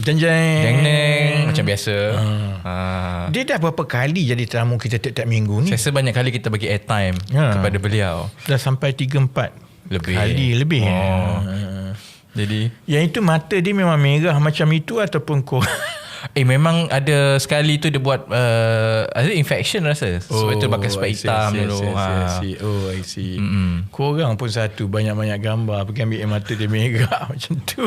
Jeng jeng. Deng deng macam biasa. Ha. Dia dah berapa kali jadi tetamu kita tiap-tiap minggu ni? Saya rasa banyak kali kita bagi airtime Ya. kepada beliau. Dah sampai 3 4 Lebih. kali lebih. Oh. Ha. Jadi Yang itu mata dia memang merah macam itu ataupun kau Eh memang ada sekali tu dia buat uh, Ada infection rasa. Sebab tu pakai sebab Oh, see, hitam dulu. see, I see, ha. Oh I see. Mm Korang pun satu Banyak-banyak gambar. Pergi ambil air mata dia merah Macam tu.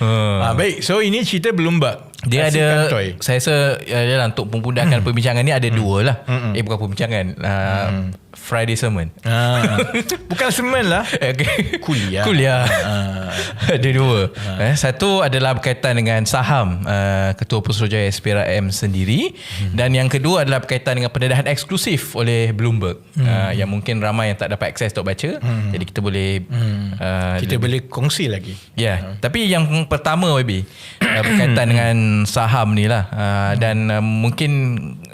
Ha. Baik. So ini cerita Bloomberg Dia Hasil ada kantoi. Saya rasa yalah, Untuk memudahkan perbincangan ni Ada dua lah. Eh bukan perbincangan. Uh, Friday sermon ha. Bukan semen lah okay. Kuliah. Kuliah Ah. Ada dua eh, Satu adalah berkaitan dengan saham uh, Ketua Putrajaya SPRM sendiri hmm. Dan yang kedua adalah berkaitan dengan pendedahan eksklusif oleh Bloomberg hmm. uh, Yang mungkin ramai yang tak dapat akses untuk baca hmm. Jadi kita boleh hmm. uh, Kita boleh kongsi lagi Ya, yeah. tapi yang pertama YB uh, berkaitan dengan saham ni lah uh, dan uh, mungkin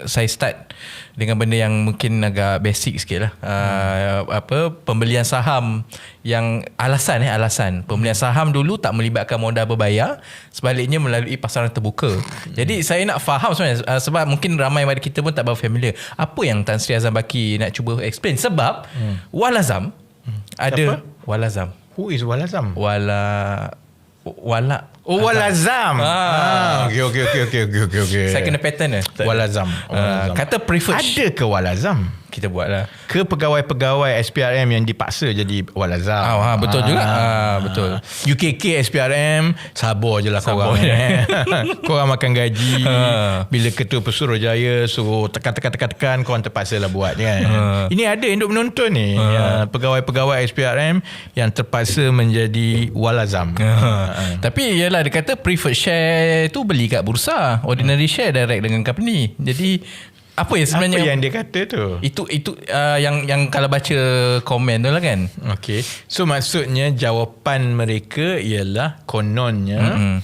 saya start dengan benda yang mungkin agak basic sikit lah. Uh, apa pembelian saham yang alasan eh alasan. Pembelian saham dulu tak melibatkan modal berbayar sebaliknya melalui pasaran terbuka. Jadi saya nak faham sebenarnya uh, sebab mungkin ramai pada kita pun tak berapa familiar. Apa yang Tan Sri Azam Baki nak cuba explain? Sebab Walazam ada Siapa? Walazam Who is Walazam? wala wala Oh Walazam Ah. ah. Okay okay okay okay okay okay, okay. saya kena pattern eh Walazam, uh, Walazam. kata preferred Ada ke Walazam? kita buat lah Ke pegawai-pegawai SPRM yang dipaksa jadi Walazam Ah, ah, betul juga. Ah, betul. UKK SPRM Sabar je lah Sabar korang je. eh. Korang makan gaji Ah. Bila ketua Pesuruhjaya Suruh tekan-tekan-tekan Korang terpaksa lah buat kan Ini ada yang duk menonton ni Ya, Pegawai-pegawai SPRM Yang terpaksa menjadi Walazam uh, tapi yalah dia kata preferred share tu beli kat bursa ordinary share direct dengan company jadi apa yang sebenarnya Apa yang dia kata tu? itu itu uh, yang yang kalau baca komen tu lah kan Okey. So maksudnya jawapan mereka ialah kononnya Mm-mm.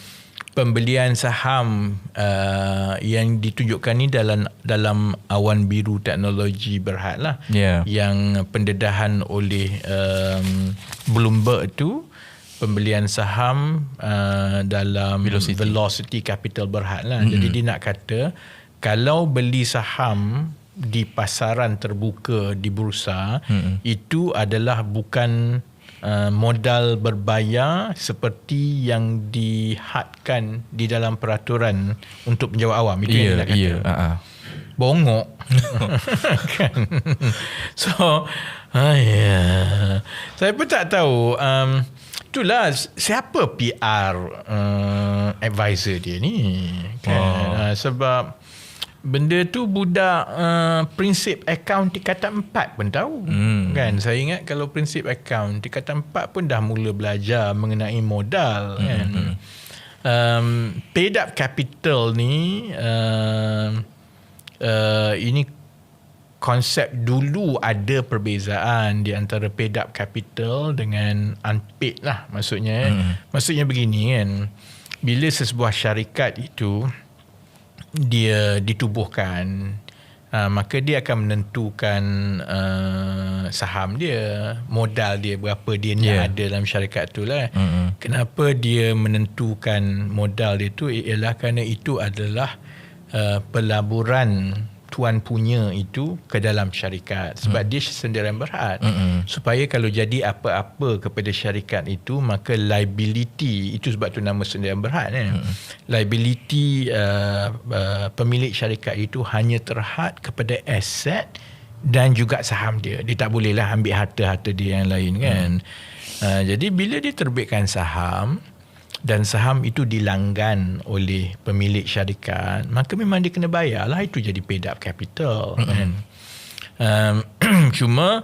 pembelian saham uh, yang ditunjukkan ni dalam dalam awan biru teknologi berhad lah. Ya. Yang pendedahan oleh um, Bloomberg tu pembelian saham uh, dalam Velocity. velocity capital berhad lah. Mm-hmm. Jadi dia nak kata kalau beli saham di pasaran terbuka di bursa mm-hmm. itu adalah bukan uh, modal berbayar seperti yang dihadkan di dalam peraturan untuk penjawat awam itu yang dia nak kata. iya uh-uh. Bongok kan? Soaya. Saya pun tak tahu um, Itulah Siapa PR uh, Advisor dia ni kan? Oh. Uh, Sebab Benda tu budak uh, Prinsip account tingkatan 4 pun tahu Hmm. Kan Saya ingat kalau prinsip account Tingkatan 4 pun dah mula belajar Mengenai modal kan um, Paid up capital ni um, uh, Ini konsep dulu ada perbezaan di antara paid up capital dengan unpaid lah maksudnya hmm. maksudnya begini kan bila sesebuah syarikat itu dia ditubuhkan uh, maka dia akan menentukan uh, saham dia modal dia berapa dia Yeah. ada dalam syarikat tu lah Mm-mm. kenapa dia menentukan modal dia tu ialah kerana itu adalah uh, pelaburan tuan punya itu ke dalam syarikat. Sebab dia sendirian berhad. Mm-mm. supaya kalau jadi apa-apa kepada syarikat itu maka liability itu sebab tu nama sendirian berhad kan? Liability uh, uh, pemilik syarikat itu hanya terhad kepada aset dan juga saham dia. Dia tak bolehlah ambil harta-harta dia yang lain kan? Uh, jadi bila dia terbitkan saham dan saham itu dilanggan oleh pemilik syarikat maka memang dia kena bayar lah itu jadi paid up capital kan? Um, cuma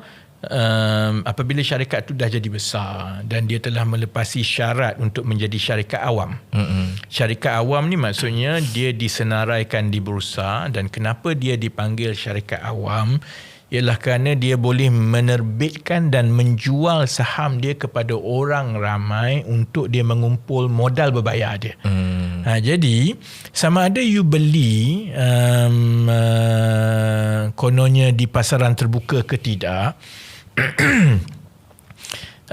um, apabila syarikat itu dah jadi besar dan dia telah melepasi syarat untuk menjadi syarikat awam. Mm-mm. syarikat awam ni maksudnya dia disenaraikan di bursa dan kenapa dia dipanggil syarikat awam ialah kerana dia boleh menerbitkan dan menjual saham dia kepada orang ramai untuk dia mengumpul modal berbayar dia. Hmm. Ha, jadi sama ada you beli um, uh, kononnya di pasaran terbuka ke tidak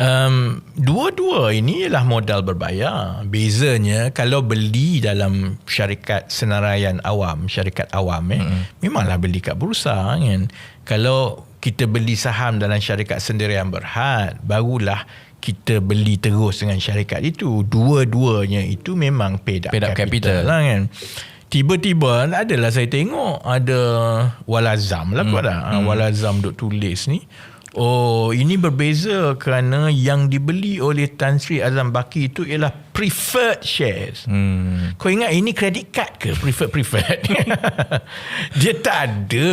Um, dua-dua ini ialah modal berbayar. Bezanya kalau beli dalam syarikat senaraian awam, syarikat awam eh, mm-hmm. memanglah beli kat bursa kan. Kalau kita beli saham dalam syarikat sendirian berhad, barulah kita beli terus dengan syarikat itu. Dua-duanya itu memang paid up, Paid up capital. lah kan. Tiba-tiba adalah saya tengok ada Walazam lah hmm. kot dah. Walazam duk tulis ni. Oh, ini berbeza kerana yang dibeli oleh Tan Sri Azam Baki itu ialah preferred shares. Hmm. Kau ingat ini credit card ke preferred preferred? Dia tak ada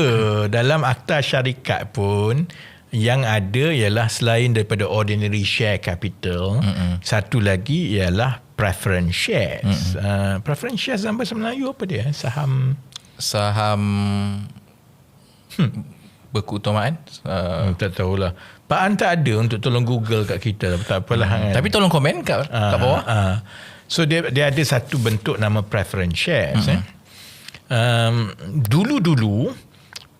dalam akta syarikat pun yang ada ialah selain daripada ordinary share capital, mm-hmm. satu lagi ialah preference shares. Uh, preference shares dalam bahasa Melayu apa dia? Saham Saham hmm. Berkeutamaan. Uh, Hmm, tak tahulah. Pak An tak ada untuk tolong Google kat kita. Tak apalah. kan. tapi tolong komen kat, Ah, kat bawah. ah. So dia dia ada satu bentuk nama preference shares. Mm-hmm. Eh. Um, dulu-dulu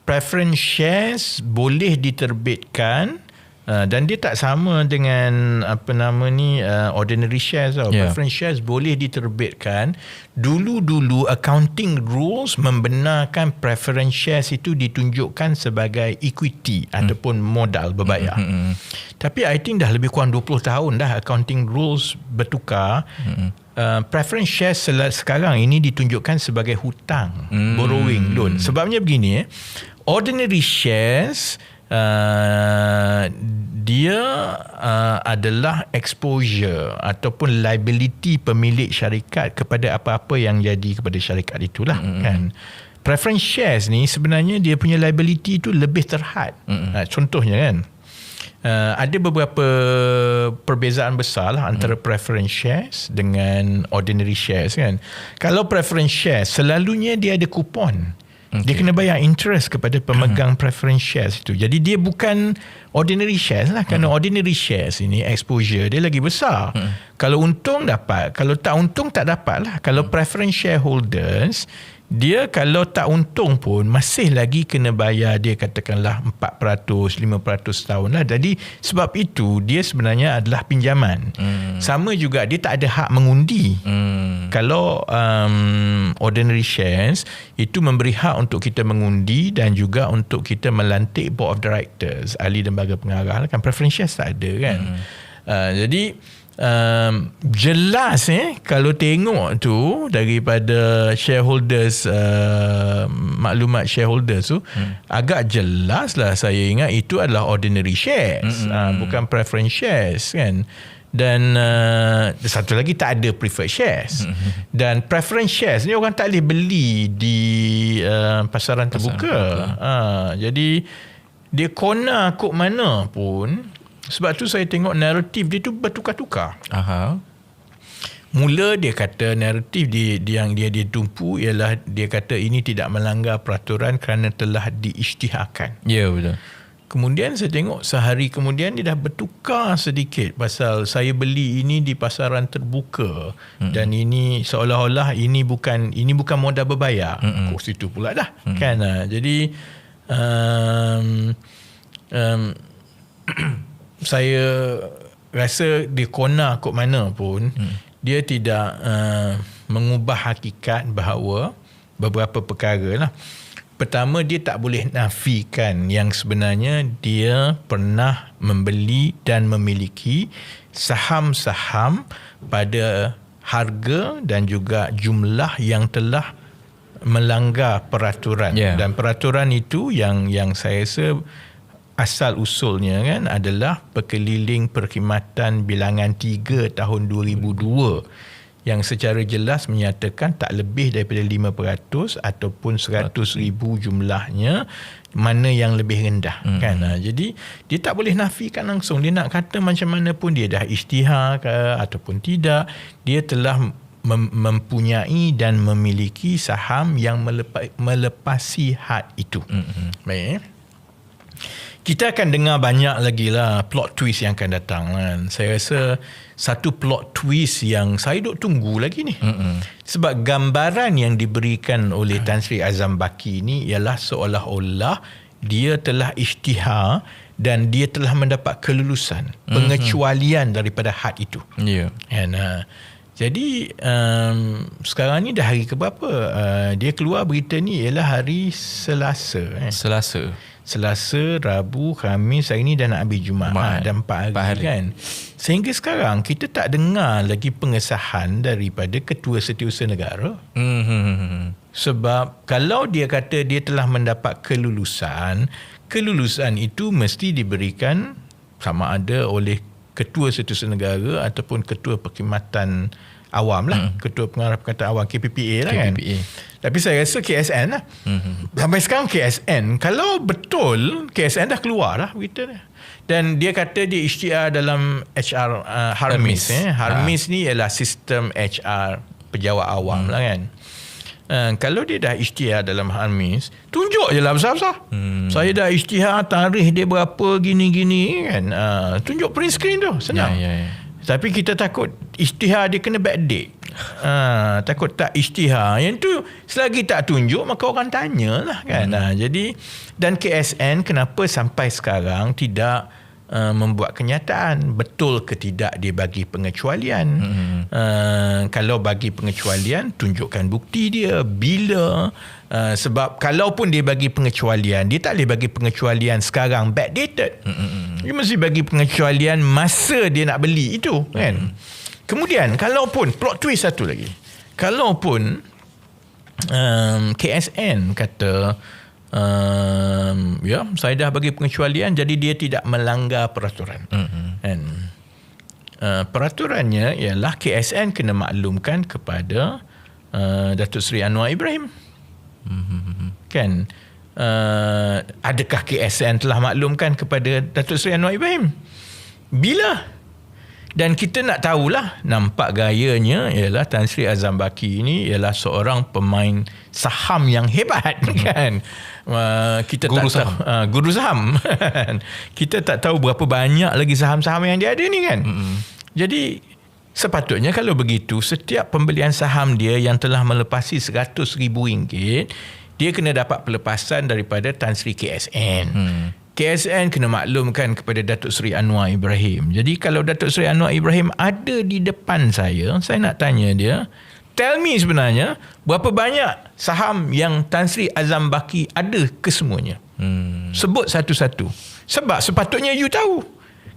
preference shares boleh diterbitkan Uh, dan dia tak sama dengan apa nama ni uh, ordinary shares tau. Yeah. Preference shares boleh diterbitkan. Dulu-dulu accounting rules membenarkan preference shares itu ditunjukkan sebagai equity hmm. ataupun modal berbayar. Hmm, hmm, hmm. Tapi I think dah lebih kurang 20 tahun dah accounting rules bertukar. Hmm. Uh, preference shares sel- sekarang ini ditunjukkan sebagai hutang, hmm. borrowing loan. Sebabnya begini eh. Ordinary shares uh, dia uh, adalah exposure ataupun liability pemilik syarikat kepada apa-apa yang jadi kepada syarikat itulah mm-hmm. kan preference shares ni sebenarnya dia punya liability itu lebih terhad mm-hmm. uh, contohnya kan uh, ada beberapa perbezaan besar lah antara mm. preference shares dengan ordinary shares kan kalau preference shares selalunya dia ada kupon Okay. Dia kena bayar interest kepada pemegang hmm. preference shares itu. Jadi dia bukan ordinary shares lah. Kerana hmm. ordinary shares ini exposure dia lagi besar. Hmm. Kalau untung dapat. Kalau tak untung tak dapat lah. Kalau hmm. preference shareholders dia kalau tak untung pun masih lagi kena bayar dia katakanlah 4% 5% tahun lah jadi sebab itu dia sebenarnya adalah pinjaman hmm. sama juga dia tak ada hak mengundi hmm. kalau um, ordinary shares itu memberi hak untuk kita mengundi dan juga untuk kita melantik board of directors ahli lembaga pengarah kan preference shares tak ada kan hmm. uh, jadi um, jelas eh kalau tengok tu daripada shareholders uh, maklumat shareholders tu hmm. agak jelas lah saya ingat itu adalah ordinary shares hmm. uh, bukan preference shares kan dan uh, satu lagi tak ada preferred shares hmm. dan preference shares ni orang tak boleh beli di uh, pasaran terbuka uh, jadi dia kona kok mana pun sebab tu saya tengok naratif dia tu bertukar-tukar. Aha. Mula dia kata naratif dia, dia yang dia dia tumpu ialah dia kata ini tidak melanggar peraturan kerana telah diisytiharkan. Ya yeah, betul. Kemudian saya tengok sehari kemudian dia dah bertukar sedikit pasal saya beli ini di pasaran terbuka mm-hmm. dan ini seolah-olah ini bukan ini bukan modal berbayar. Mm-hmm. Kos itu pula dah. Mm-hmm. Kan? Jadi um, um, saya rasa di kona kok mana pun hmm. dia tidak uh, mengubah hakikat bahawa beberapa perkara lah. Pertama dia tak boleh nafikan yang sebenarnya dia pernah membeli dan memiliki saham-saham pada harga dan juga jumlah yang telah melanggar peraturan yeah. dan peraturan itu yang yang saya rasa asal usulnya kan adalah perkeliling perkhidmatan bilangan 3 tahun 2002 yang secara jelas menyatakan tak lebih daripada 5% ataupun 100 ribu jumlahnya mana yang lebih rendah hmm. kan ha, jadi dia tak boleh nafikan langsung dia nak kata macam mana pun dia dah isytihar ke ataupun tidak dia telah mem- mempunyai dan memiliki saham yang melepa- melepasi had itu hmm. baik kita akan dengar banyak lagi lah plot twist yang akan datang kan. Saya rasa satu plot twist yang saya duk tunggu lagi ni. Mm-mm. Sebab gambaran yang diberikan oleh Tan Sri Azam Baki ni ialah seolah-olah dia telah isytihar dan dia telah mendapat kelulusan mm-hmm. pengecualian daripada had itu Ya. And, uh, jadi um, sekarang ni dah hari ke berapa uh, dia keluar berita ni ialah hari Selasa eh. Selasa. Selasa, Rabu, Khamis, hari ni dah nak habis Jumaat ha, dan 4 hari, hari. kan. Sehingga sekarang kita tak dengar lagi pengesahan daripada Ketua Setiausaha Negara. Hmm. Sebab kalau dia kata dia telah mendapat kelulusan, kelulusan itu mesti diberikan sama ada oleh Ketua Setiausaha Negara ataupun Ketua Perkhidmatan Awam lah. Hmm. Ketua Pengarah Perkhidmatan Awam KPPA lah kan. KPPA. Tapi saya rasa KSN lah. Hmm. Sampai sekarang KSN, kalau betul KSN dah keluar lah berita dia. Dan dia kata dia isytiar dalam HR uh, Harmis. Eh. Harmis ni ialah sistem HR pejabat awam hmm. lah kan. Uh, kalau dia dah isytihar dalam Harmis, tunjuk je lah besar-besar. Hmm. Saya dah isytihar tarikh dia berapa gini-gini kan. Uh, tunjuk print screen tu, senang. Ya, ya, ya. Tapi kita takut isytihar dia kena backdate. Ha, takut tak isytihar. Yang tu selagi tak tunjuk maka orang tanya lah kan. Hmm. Ha, jadi dan KSN kenapa sampai sekarang tidak uh, membuat kenyataan betul ke tidak dia bagi pengecualian. Hmm. Uh, kalau bagi pengecualian tunjukkan bukti dia bila uh, sebab kalaupun dia bagi pengecualian dia tak boleh bagi pengecualian sekarang backdated. Hmm. Dia mesti bagi pengecualian masa dia nak beli itu kan. Kemudian kalaupun plot twist satu lagi. Kalaupun um, KSN kata um, ya saya dah bagi pengecualian jadi dia tidak melanggar peraturan. Mm-hmm. And uh, peraturannya ialah KSN kena maklumkan kepada uh, Datuk Seri Anwar Ibrahim. Mm-hmm. Kan uh, adakah KSN telah maklumkan kepada Datuk Seri Anwar Ibrahim? Bila? Dan kita nak tahulah nampak gayanya ialah Tan Sri Azam Baki ini ialah seorang pemain saham yang hebat kan. Uh, kita Guru tak saham. tahu uh, guru saham. kita tak tahu berapa banyak lagi saham-saham yang dia ada ni kan. Mm-hmm. Jadi sepatutnya kalau begitu setiap pembelian saham dia yang telah melepasi RM100,000 dia kena dapat pelepasan daripada Tan Sri KSN. Hmm. KSN kena maklumkan kepada Datuk Seri Anwar Ibrahim. Jadi kalau Datuk Seri Anwar Ibrahim ada di depan saya, saya nak tanya dia, tell me sebenarnya berapa banyak saham yang Tan Sri Azam Baki ada kesemuanya. Hmm. Sebut satu-satu. Sebab sepatutnya you tahu.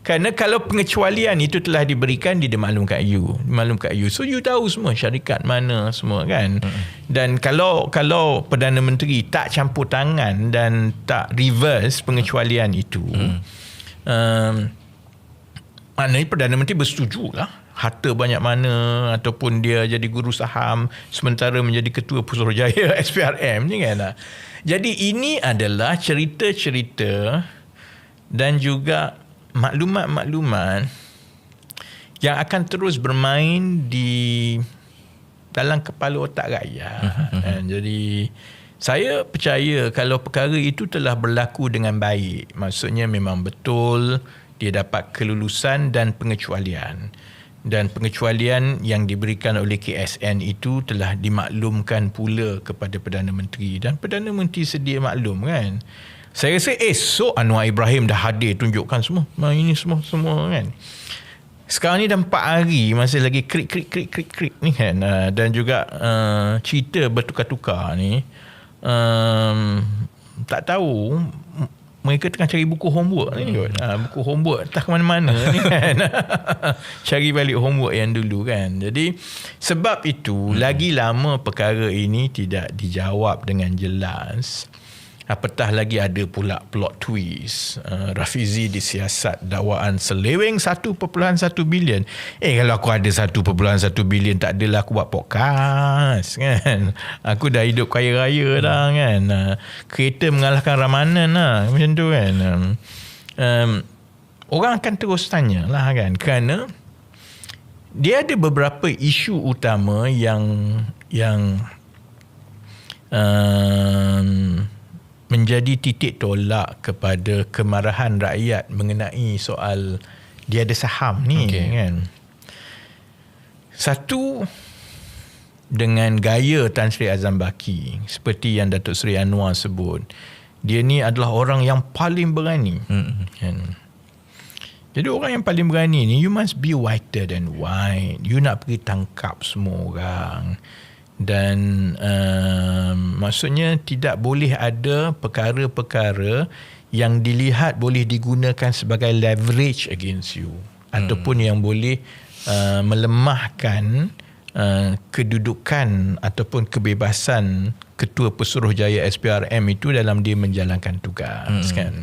Kerana kalau pengecualian itu telah diberikan dia dimaklum kat you, dimaklum kat you. So you tahu semua syarikat mana semua kan. Hmm. Dan kalau kalau Perdana Menteri tak campur tangan dan tak reverse pengecualian itu, hmm. um, maknanya Perdana Menteri bersetuju lah harta banyak mana ataupun dia jadi guru saham sementara menjadi ketua Pusurujaya SPRM ni kan. lah. Jadi ini adalah cerita-cerita dan juga maklumat-maklumat yang akan terus bermain di dalam kepala otak rakyat. Dan jadi saya percaya kalau perkara itu telah berlaku dengan baik, maksudnya memang betul dia dapat kelulusan dan pengecualian. Dan pengecualian yang diberikan oleh KSN itu telah dimaklumkan pula kepada Perdana Menteri dan Perdana Menteri sedia maklum kan. Saya rasa esok Anwar Ibrahim dah hadir tunjukkan semua. Nah, ini semua semua kan. Sekarang ni dah 4 hari masih lagi krik krik krik krik krik ni kan. Uh, dan juga uh, cerita bertukar-tukar ni um, tak tahu mereka tengah cari buku homework ni kot. Ha, buku homework entah ke mana-mana ni kan. cari balik homework yang dulu kan. Jadi sebab itu hmm. lagi lama perkara ini tidak dijawab dengan jelas. Apatah lagi ada pula plot twist. Uh, Rafizi disiasat dakwaan seleweng 1.1 bilion. Eh kalau aku ada 1.1 bilion tak adalah aku buat podcast kan. Aku dah hidup kaya raya dah kan. Uh, kereta mengalahkan Ramanan lah macam tu kan. Um, um, orang akan terus tanya lah kan kerana dia ada beberapa isu utama yang yang um, menjadi titik tolak kepada kemarahan rakyat mengenai soal dia ada saham ni okay. kan. Satu dengan gaya Tan Sri Azam Baki seperti yang Datuk Seri Anwar sebut dia ni adalah orang yang paling berani. Hmm. Kan? Jadi orang yang paling berani ni you must be whiter than white. You nak pergi tangkap semua orang. Dan um, maksudnya tidak boleh ada perkara-perkara yang dilihat boleh digunakan sebagai leverage against you hmm. ataupun yang boleh uh, melemahkan uh, kedudukan ataupun kebebasan ketua pesuruhjaya SPRM itu dalam dia menjalankan tugas hmm. kan.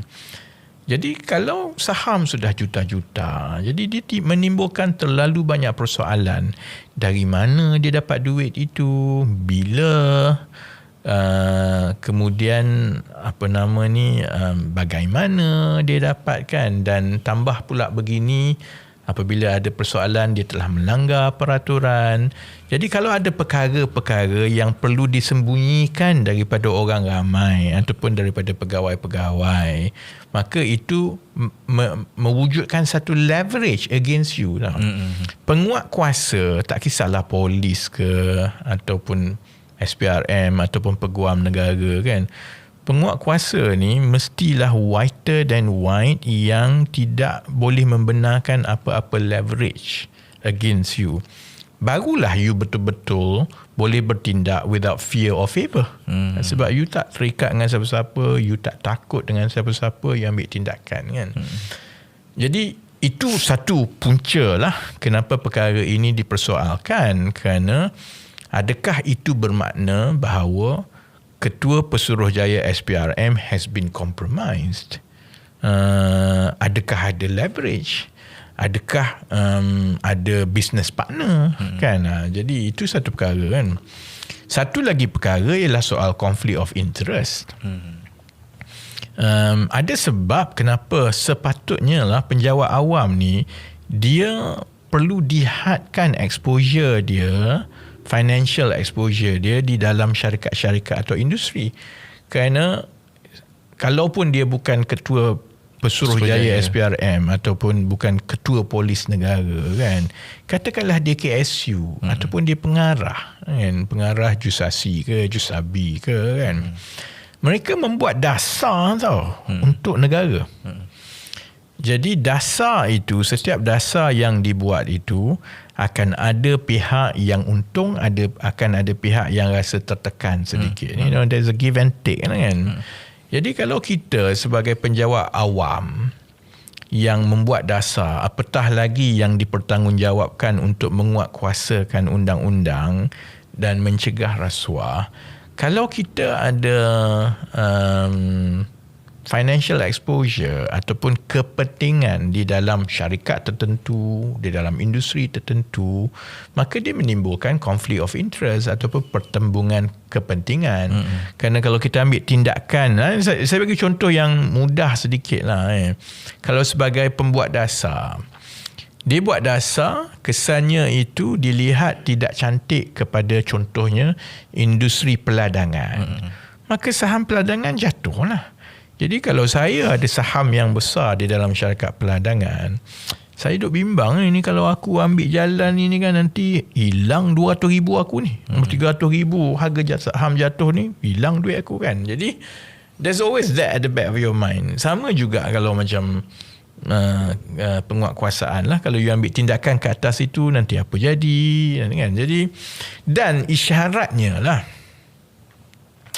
Jadi kalau saham sudah juta-juta, jadi dia menimbulkan terlalu banyak persoalan. Dari mana dia dapat duit itu? Bila? Uh, kemudian apa nama ni um, bagaimana dia dapatkan dan tambah pula begini apabila ada persoalan dia telah melanggar peraturan. Jadi kalau ada perkara-perkara yang perlu disembunyikan daripada orang ramai ataupun daripada pegawai-pegawai, maka itu me- mewujudkan satu leverage against you lah. Mm-hmm. Penguat kuasa tak kisahlah polis ke ataupun SPRM ataupun peguam negara kan penguat kuasa ni mestilah whiter than white yang tidak boleh membenarkan apa-apa leverage against you. Barulah you betul-betul boleh bertindak without fear or favor. Hmm. Sebab you tak terikat dengan siapa-siapa, you tak takut dengan siapa-siapa yang ambil tindakan kan. Hmm. Jadi itu satu punca lah kenapa perkara ini dipersoalkan kerana adakah itu bermakna bahawa ketua pesuruhjaya SPRM has been compromised. Uh, adakah ada leverage? Adakah um, ada business partner? Hmm. Kan? Uh, jadi itu satu perkara kan. Satu lagi perkara ialah soal conflict of interest. Hmm. Um, ada sebab kenapa sepatutnya lah penjawat awam ni dia perlu dihadkan exposure dia financial exposure dia di dalam syarikat-syarikat atau industri. Kerana kalaupun dia bukan ketua Pesuruhjaya SPRM ataupun bukan ketua polis negara kan katakanlah dia KSU hmm. ataupun dia pengarah kan pengarah jusasi ke jusabi ke kan hmm. mereka membuat dasar tau hmm. untuk negara hmm. jadi dasar itu setiap dasar yang dibuat itu akan ada pihak yang untung ada akan ada pihak yang rasa tertekan sedikit hmm. you know there's a give and take kan hmm. jadi kalau kita sebagai penjawat awam yang membuat dasar apatah lagi yang dipertanggungjawabkan untuk menguatkuasakan undang-undang dan mencegah rasuah kalau kita ada um, financial exposure ataupun kepentingan di dalam syarikat tertentu, di dalam industri tertentu, maka dia menimbulkan conflict of interest ataupun pertembungan kepentingan. Mm-hmm. Kerana kalau kita ambil tindakan, eh, saya, saya bagi contoh yang mudah sedikit lah. Eh. Kalau sebagai pembuat dasar, dia buat dasar, kesannya itu dilihat tidak cantik kepada contohnya industri peladangan. Mm-hmm. Maka saham peladangan jatuh lah. Jadi kalau saya ada saham yang besar di dalam syarikat peladangan, saya duk bimbang ni kalau aku ambil jalan ini kan nanti hilang 200 ribu aku ni. Hmm. 300 ribu harga saham jatuh ni, hilang duit aku kan. Jadi there's always that at the back of your mind. Sama juga kalau macam uh, uh, penguatkuasaan lah. Kalau you ambil tindakan ke atas itu nanti apa jadi kan. Jadi dan isyaratnya lah.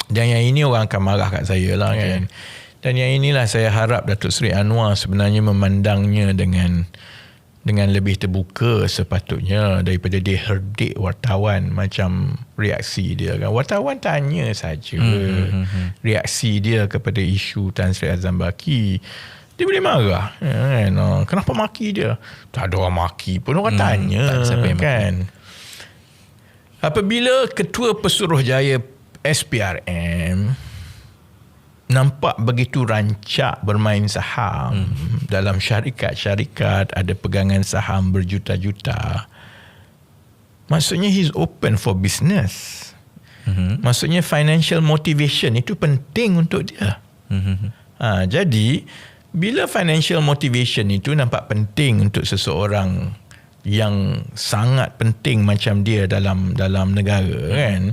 Dan yang ini orang akan marah kat saya lah okay. kan. Dan yang inilah saya harap Datuk Seri Anwar sebenarnya memandangnya dengan dengan lebih terbuka sepatutnya daripada dia herdik wartawan macam reaksi dia kan. Wartawan tanya saja mm-hmm. reaksi dia kepada isu Tan Sri Azam Baki. Dia boleh marah ya kan. Oh, kenapa maki dia? Tak ada orang maki pun orang mm, tanya kan. Maki. Apabila Ketua Pesuruhjaya SPRM nampak begitu rancak bermain saham hmm. dalam syarikat-syarikat ada pegangan saham berjuta-juta maksudnya he's open for business hmm. maksudnya financial motivation itu penting untuk dia hmm. ha, jadi bila financial motivation itu nampak penting untuk seseorang yang sangat penting macam dia dalam dalam negara kan?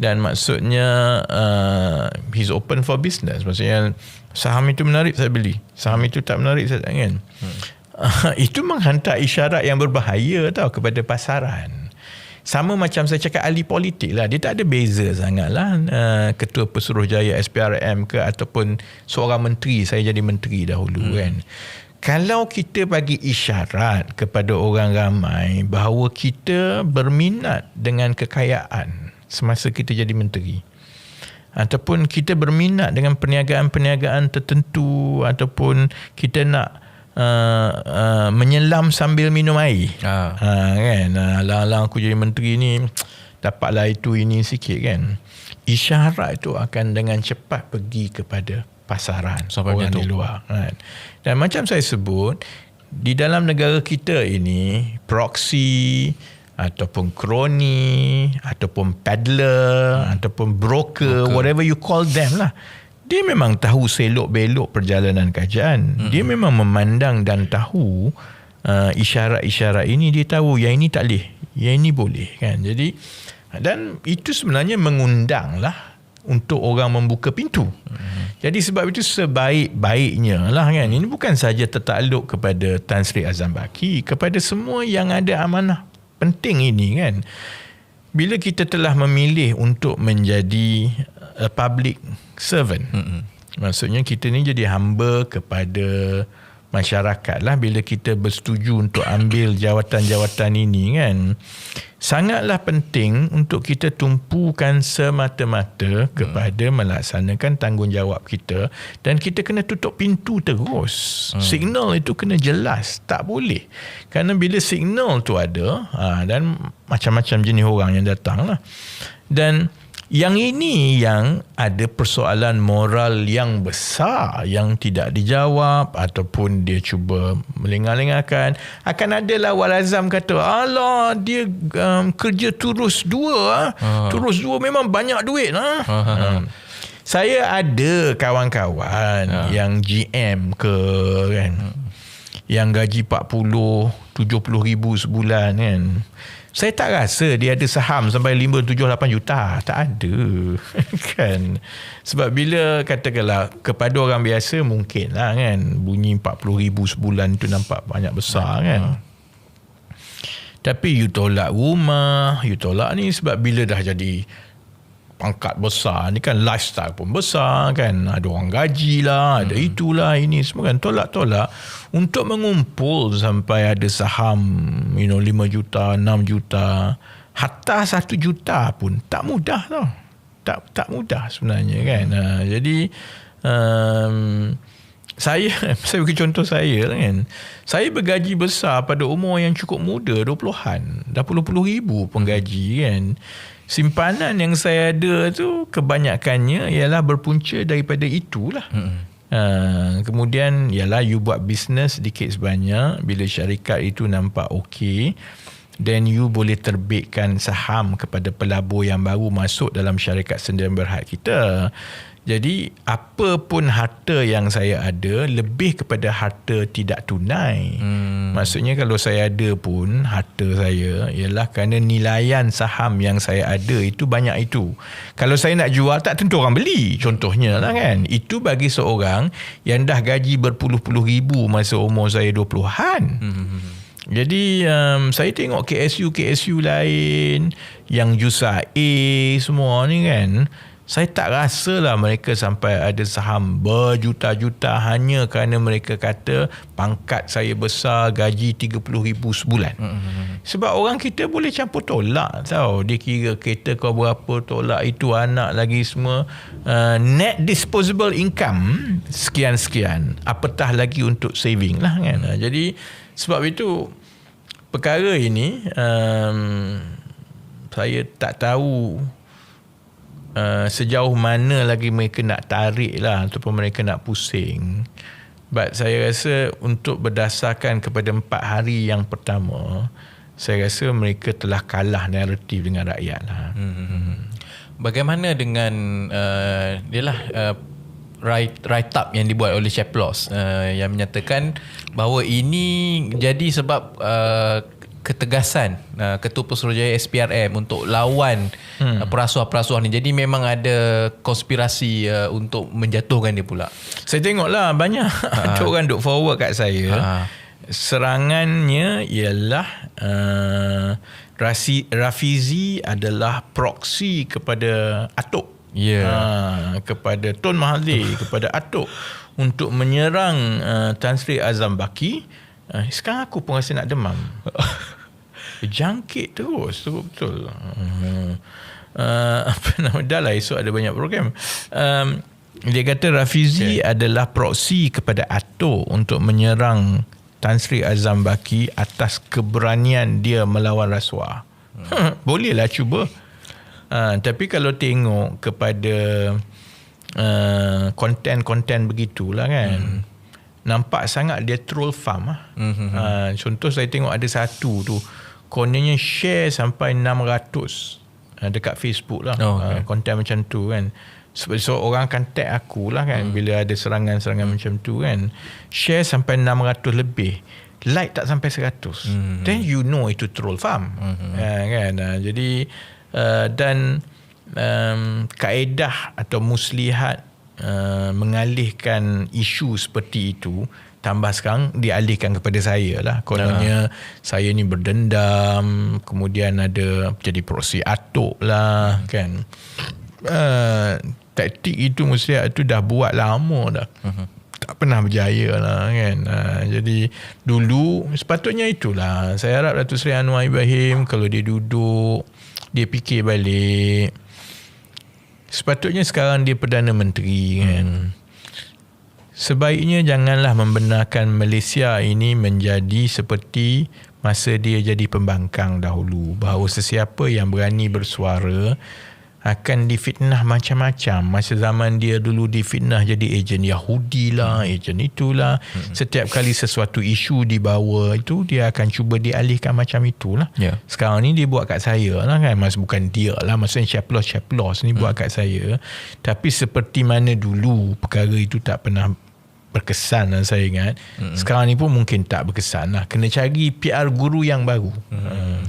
Dan maksudnya uh, he's open for business. Maksudnya saham itu menarik saya beli. Saham itu tak menarik saya tak kan? Hmm. uh, itu menghantar isyarat yang berbahaya tau kepada pasaran. Sama macam saya cakap ahli politik lah. Dia tak ada beza sangat lah uh, ketua pesuruhjaya SPRM ke ataupun seorang menteri. Saya jadi menteri dahulu hmm. kan kalau kita bagi isyarat kepada orang ramai bahawa kita berminat dengan kekayaan semasa kita jadi menteri ataupun kita berminat dengan perniagaan-perniagaan tertentu ataupun kita nak uh, uh, menyelam sambil minum air. Ha. Ha, kan? Alang-alang aku jadi menteri ni dapatlah itu ini sikit kan? Isyarat itu akan dengan cepat pergi kepada pasaran Sampai orang di luar kan dan macam saya sebut, di dalam negara kita ini, proxy ataupun kroni ataupun peddler hmm. ataupun broker, broker, whatever you call them lah. Dia memang tahu selok-belok perjalanan kajian. Hmm. Dia memang memandang dan tahu uh, isyarat-isyarat ini. Dia tahu yang ini tak boleh, yang ini boleh. kan. Jadi, dan itu sebenarnya mengundang lah untuk orang membuka pintu. Hmm. Jadi sebab itu sebaik-baiknya lah kan. Ini bukan saja tertakluk kepada Tan Sri Azam Baki, kepada semua yang ada amanah penting ini kan. Bila kita telah memilih untuk menjadi a public servant, hmm. maksudnya kita ni jadi hamba kepada masyarakat lah bila kita bersetuju untuk ambil jawatan-jawatan ini kan sangatlah penting untuk kita tumpukan semata-mata kepada hmm. melaksanakan tanggungjawab kita dan kita kena tutup pintu terus hmm. signal itu kena jelas tak boleh kerana bila signal tu ada ha, dan macam-macam jenis orang yang datang lah dan yang ini yang ada persoalan moral yang besar yang tidak dijawab ataupun dia cuba melengah-lengahkan. Akan ada lah Walazam kata, Allah dia um, kerja turus dua. Ha. Turus dua memang banyak duit. Ha. Ha. Um, saya ada kawan-kawan ha. yang GM ke kan. Yang gaji 40, 70 ribu sebulan kan saya tak rasa dia ada saham sampai 5, 7, 8 juta. Tak ada. kan? Sebab bila katakanlah kepada orang biasa mungkin lah kan. Bunyi 40 ribu sebulan tu nampak banyak besar kan. Tapi you tolak rumah, you tolak ni sebab bila dah jadi pangkat besar. Ni kan lifestyle pun besar kan. Ada orang gaji lah ada hmm. itulah ini semua kan. Tolak-tolak. Untuk mengumpul sampai ada saham you know 5 juta 6 juta hatta 1 juta pun tak mudah tau. Tak tak mudah sebenarnya kan. Uh, jadi um, saya saya bagi contoh saya lah kan saya bergaji besar pada umur yang cukup muda 20-an dah puluh-puluh ribu penggaji kan simpanan yang saya ada tu kebanyakannya ialah berpunca daripada itulah. Hmm. Uh, kemudian ialah you buat bisnes sedikit sebanyak bila syarikat itu nampak okey then you boleh terbitkan saham kepada pelabur yang baru masuk dalam syarikat sendirian berhad kita jadi apa pun harta yang saya ada lebih kepada harta tidak tunai. Hmm. Maksudnya kalau saya ada pun harta saya ialah kerana nilaian saham yang saya ada itu banyak itu. Kalau saya nak jual tak tentu orang beli. Contohnya lah kan. Itu bagi seorang yang dah gaji berpuluh-puluh ribu masa umur saya 20-an. Hmm. Jadi um, saya tengok KSU KSU lain yang Jusa A semua ni kan saya tak rasa lah mereka sampai ada saham berjuta-juta hanya kerana mereka kata pangkat saya besar gaji RM30,000 sebulan. Mm-hmm. Sebab orang kita boleh campur tolak tau. Dia kira kereta kau berapa tolak itu anak lagi semua. Uh, net disposable income sekian-sekian. Apatah lagi untuk saving lah kan. Mm-hmm. Jadi sebab itu perkara ini um, saya tak tahu uh, sejauh mana lagi mereka nak tarik lah ataupun mereka nak pusing but saya rasa untuk berdasarkan kepada empat hari yang pertama saya rasa mereka telah kalah naratif dengan rakyat lah. Hmm. Bagaimana dengan uh, lah uh, write, write up yang dibuat oleh Chaplos uh, yang menyatakan bahawa ini jadi sebab uh, ketegasan uh, Ketua Pesuruhjaya SPRM untuk lawan hmm. uh, perasuah-perasuah ni. Jadi memang ada konspirasi uh, untuk menjatuhkan dia pula. Saya tengoklah banyak ha. orang duk forward kat saya. Ha. Serangannya ialah uh, Rasi, Rafizi adalah proksi kepada Atok. Yeah. Ha, kepada Tun Mahathir, kepada Atok untuk menyerang uh, Tan Sri Azam Baki. Uh, sekarang aku pun rasa nak demam. Jangkit terus tu betul. Uh, uh, apa nama dah lah esok ada banyak program. Um, dia kata Rafizi okay. adalah proksi kepada Ato untuk menyerang Tan Sri Azam Baki atas keberanian dia melawan rasuah. Hmm. Bolehlah cuba. Uh, tapi kalau tengok kepada uh, konten-konten begitulah kan. Hmm. Nampak sangat dia troll farm lah. Hmm. Uh, contoh saya tengok ada satu tu kononnya share sampai 600 uh, dekat Facebook lah oh, okay. uh, konten macam tu kan so, so orang akan tag aku lah kan hmm. bila ada serangan-serangan hmm. macam tu kan share sampai 600 lebih like tak sampai 100 hmm. then you know itu troll farm hmm. uh, kan uh, jadi uh, dan um, kaedah atau muslihat uh, mengalihkan isu seperti itu tambah sekarang dialihkan kepada saya lah kononnya uh. saya ni berdendam kemudian ada jadi prosi atuk lah hmm. kan uh, taktik itu mesti itu dah buat lama dah uh-huh. tak pernah berjaya lah kan uh, jadi dulu sepatutnya itulah saya harap Datuk Seri Anwar Ibrahim kalau dia duduk dia fikir balik sepatutnya sekarang dia Perdana Menteri kan uh Sebaiknya janganlah membenarkan Malaysia ini menjadi seperti masa dia jadi pembangkang dahulu bahawa sesiapa yang berani bersuara akan difitnah macam-macam masa zaman dia dulu difitnah jadi ejen Yahudi lah ejen itulah hmm. setiap kali sesuatu isu dibawa itu dia akan cuba dialihkan macam itulah yeah. sekarang ni dia buat kat saya lah kan masa bukan dia lah maksudnya ceplos-ceplos ni hmm. buat kat saya tapi seperti mana dulu perkara itu tak pernah berkesan lah saya ingat hmm. sekarang ni pun mungkin tak berkesan lah kena cari PR guru yang baru hmm. Hmm.